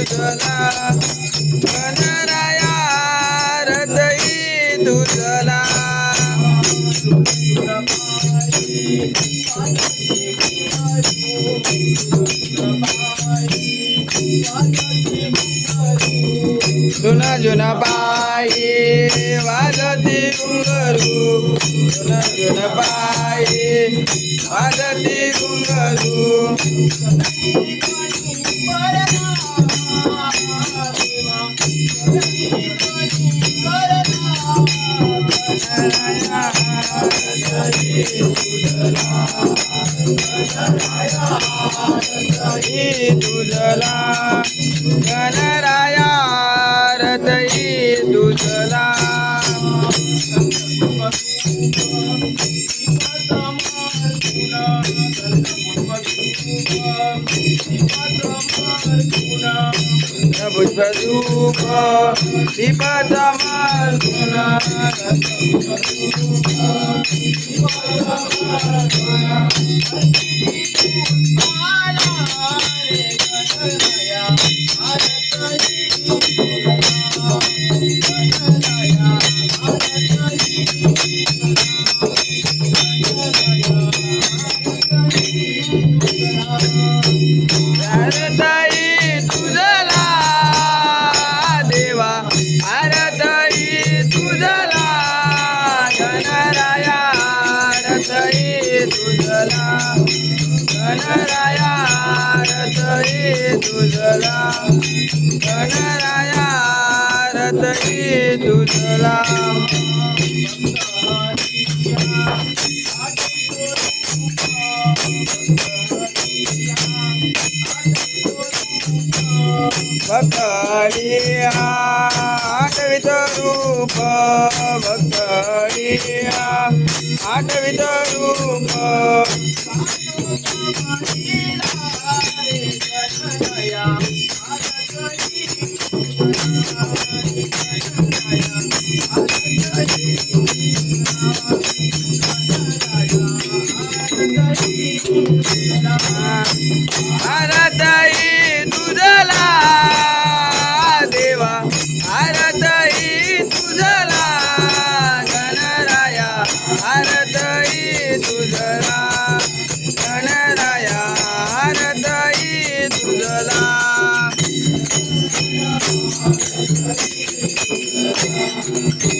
तुझला. गणराया हृदयी तुझला. सुन जुन पाई वाजती घुंगरू. सुन जुन पाई वाजती घुंगरू. तुझला गणराया रतई तुझला. पुष्पधूप दीपाचा माल आरताई गणराया आरताई तुझला गणराया आरताई तुझला गणराया आरताई तुझला. भक्कडी आठवित रूप भक्कडी आठवित रूप आरताई Música